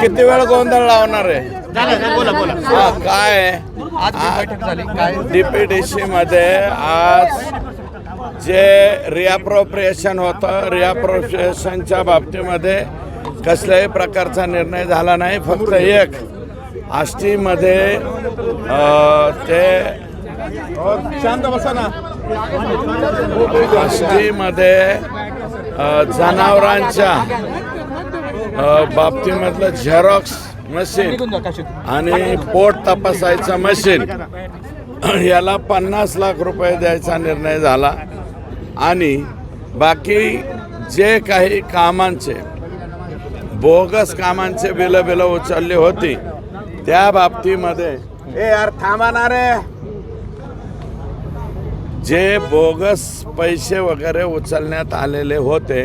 किती वेळ गोंधळ लावणार आहे? बोला बोला. हा काय आज जी बैठक झाली. काय डीपीडीसी मध्ये आज जे रिअप्रोप्रिएशन होतं रिअप्रोप्रिएशनच्या बाबतीमध्ये कसल्याही प्रकारचा निर्णय झाला नाही. फक्त एक आष्टीमध्ये अ, ते शांत बसा ना. आष्टीमध्ये अ, जनावरांच्या बाबतीमधलं झेरॉक्स मशीन आणि पोट तपासायचं मशीन याला पन्नास लाख रुपये द्यायचा निर्णय झाला. आणि बाकी जे काही कामांचे बोगस कामांचे बिलं बिलं उचलली होती त्या बाबतीमध्ये ए यार थांबा ना रे. जे बोगस पैसे वगैरे उचलण्यात आलेले होते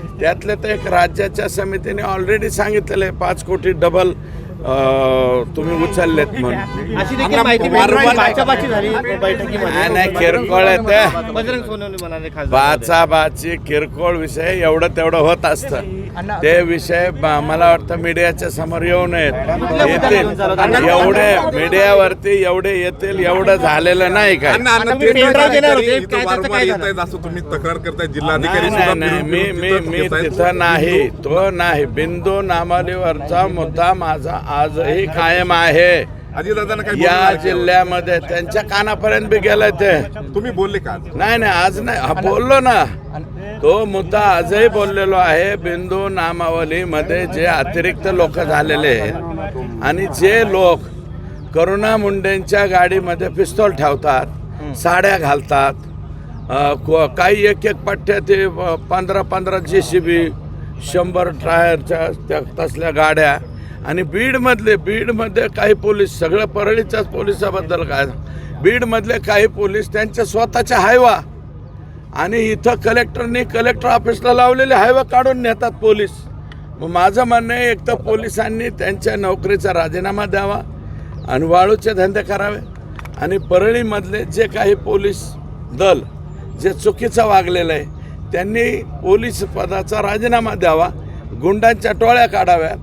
त्यातले तर एक राज्याच्या समितीने ऑलरेडी सांगितलेलं आहे पाच कोटी डबल तुम्ही उचललेत म्हणून. अशी देखील माहिती मिळाली. बाचाबाची झाली. बैठकीमध्ये नाही, नाही, किरकोळ आहे ते. बजरंग सोनवणे म्हणाले खासदार. बाचा बाची किरकोळ विषय एवढं तेवढं होत असतं. ते विषय ब- मला वाटतं मीडियाच्या समोर येऊ नयेत. येतील. एवढे मीडियावरती एवढे येतील एवढं झालेलं नाही असं तुम्ही तक्रार करताय जिल्हाधिकारी मी मी. तिथं नाही तो नाही. बिंदू नामालीवरचा मुद्दा माझा आजही कायम आहे. या? जिल्ह्यामध्ये त्यांच्या कानापर्यंत बी गेलंय ते. तुम्ही बोलले का? नाही नाही आज नाही. बोललो ना. तो मुद्दा आजही बोललेलो आहे बिंदू नामावलीमध्ये जे अतिरिक्त लोक झालेले आहेत. आणि जे लोक करुणा मुंडेंच्या गाडीमध्ये पिस्तॉल ठेवतात साड्या घालतात काही एक एक पट्ट्या ते पंधरा पंधरा जे सी बी शंभर टायरच्या त्या तसल्या गाड्या. आणि बीडमधले बीडमध्ये काही पोलीस सगळं परळीच्याच पोलिसाबद्दल काय? बीडमधले काही पोलीस त्यांच्या स्वतःच्या हायवा आणि इथं कलेक्टरने कलेक्टर ऑफिसला लावलेले हायवे काढून नेतात पोलीस. मग माझं म्हणणं आहे एक तर पोलिसांनी त्यांच्या नोकरीचा राजीनामा द्यावा आणि वाळूचे धंदे करावे आणि परळीमधले जे काही पोलीस दल जे चुकीचं वागलेलं आहे त्यांनी पोलीस पदाचा राजीनामा द्यावा गुंडांच्या टोळ्या काढाव्या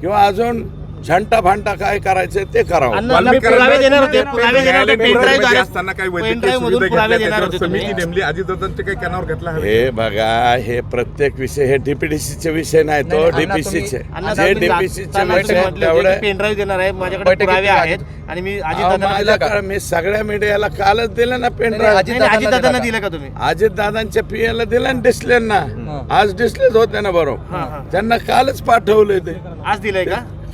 किंवा अजून झंटा फांटा काय करायचं ते करावं पुरावे देणार होते पुरावे देणार होते असताना काही वैद्यकीय पेनड्राईव्ह मधून सुविधा पुरावे घेतल्या देणार होते त्याच्यावर तुम्ही समिती नेमली अजितदादांचे काही कानावर घातला हवे हे बघा हे प्रत्येक विषय हे डीपीडीसीचे विषय नाही तो नाही, अण्णा, डीपीसीचे अण्णा, जे तुम्ही डीपीसीचे जाताना विषय म्हटले आहेत होते तेवढे की पेनड्राईव्ह देणार आहे माझ्याकडे बैठकीत पुरावे दिला आहेत आणि मी अहो, अजितदादांना दिला का माझ्याकडे मी सगळ्या मीडियाला कालच दिलं ना पेन नाही, ड्राईव्ह अजित- नाही, नाही, अजितदादांना अजितदादांना दिला का तुम्ही अजित दादांच्या पीएला दिलं ना डिस्लेन हा. ना आज डिस्लेच होते ना हा, बरोबर हा. त्यांना कालच पाठवले ते आज दिलंय का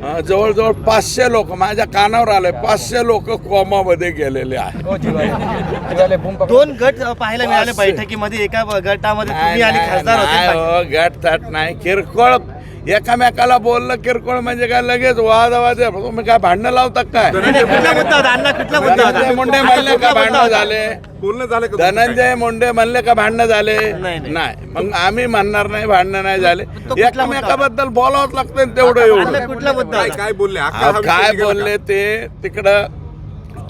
जवळजवळ पाचशे लोक माझ्या कानावर आले पाचशे लोक कोमामध्ये गेलेले आहेत हो. दोन गट पाहायला मिळाले. बैठकीमध्ये एका गटामध्ये हो, गट तट नाही किरकोळ एकामेकाला बोललं किरकोळ म्हणजे काय लगेच वाद वाद तुम्ही काय भांडणं लावता काय? नाही, कुठला मुद्दा होता अण्णा कुठला मुद्दा होता धनंजय मुंडे म्हणले का भांडणं? झाले? बोलणं झालं का तुमचं? धनंजय मुंडे म्हणले का भांडणं झाले? नाही, नाही. नाही. मग आम्ही म्हणणार नाही भांडणं नाही झाले? एकामेकाबद्दल बोलावंच लागतं तेवढं एवढं. काय बोलले? काय बोलले ते? तिकडं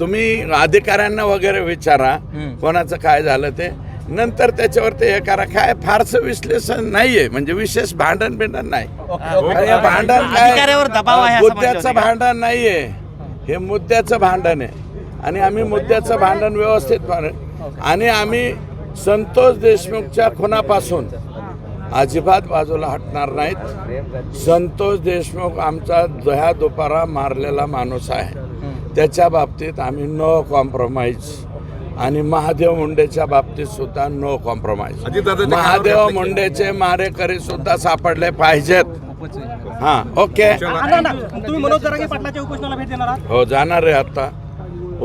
तुम्ही अधिकाऱ्यांना वगैरे विचारा. कोणाचं काय झालं ते? नंतर त्याच्यावरती हे करा. काय फारसं विश्लेषण नाहीये. म्हणजे विशेष भांडण बिंडण नाही. आणि हे भांडण काय अधिकाऱ्यावर दबाव आहे असं मुद्द्याचं. भांडण नाहीये. हे मुद्द्याचं भांडण आहे. आणि आम्ही मुद्द्याचं भांडण व्यवस्थित भांडण आणि आम्ही संतोष देशमुखच्या खुनापासून अजिबात बाजूला हटणार नाहीत. संतोष देशमुख आमचा दह्या दुपारा मारलेला माणूस आहे. त्याच्या बाबतीत आम्ही नो कॉम्प्रोमाइज. आणि महादेव मुंडेच्या बाबतीत सुद्धा नो कॉम्प्रोमाइज महादेव मुंडेचे मारेकरी सुद्धा सापडले पाहिजेत. हा ओके. तुम्ही मनोज जरांगे पाटलाच्या उपोषणाला भेट देणार आहात? हो जाणार आहे आता.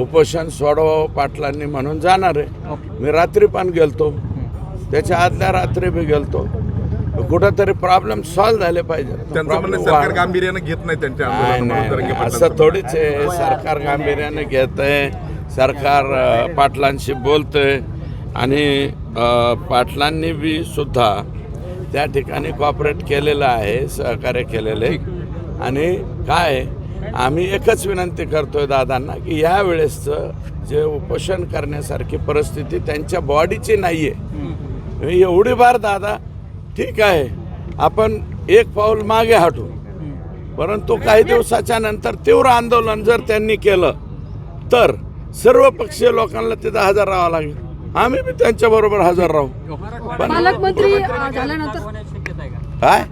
उपोषण सोडवावं पाटलांनी म्हणून जाणार आहे. मी रात्री पण गेलतो. त्याच्या आदल्या रात्री बी गेलतो. कुठंतरी प्रॉब्लेम सॉल्व्ह झाले पाहिजे गांभीर्यानं घेत नाही त्यांच्या असं थोडीच आहे. सरकार गांभीर्याने घेत आहे सरकार पाटलांशी पाटलांशी बोलतंय आणि पाटलांनी बी सुद्धा त्या ठिकाणी कॉपरेट केलेलं आहे सहकार्य केलेलं आहे. आणि काय आम्ही एकच विनंती करतोय दादांना की या वेळेसचं जे उपोषण करण्यासारखी परिस्थिती त्यांच्या बॉडीची नाही आहे एवढी बार दादा ठीक आहे आपण एक पाऊल मागे हटू. परंतु काही दिवसाच्या नंतर तीव्र आंदोलन जर त्यांनी केलं तर सर्व पक्षीय लोकांना तिथं हजर राहावं लागेल. आम्ही बी त्यांच्या बरोबर हजर राहू. पण पालकमंत्री झाल्यानंतर काय?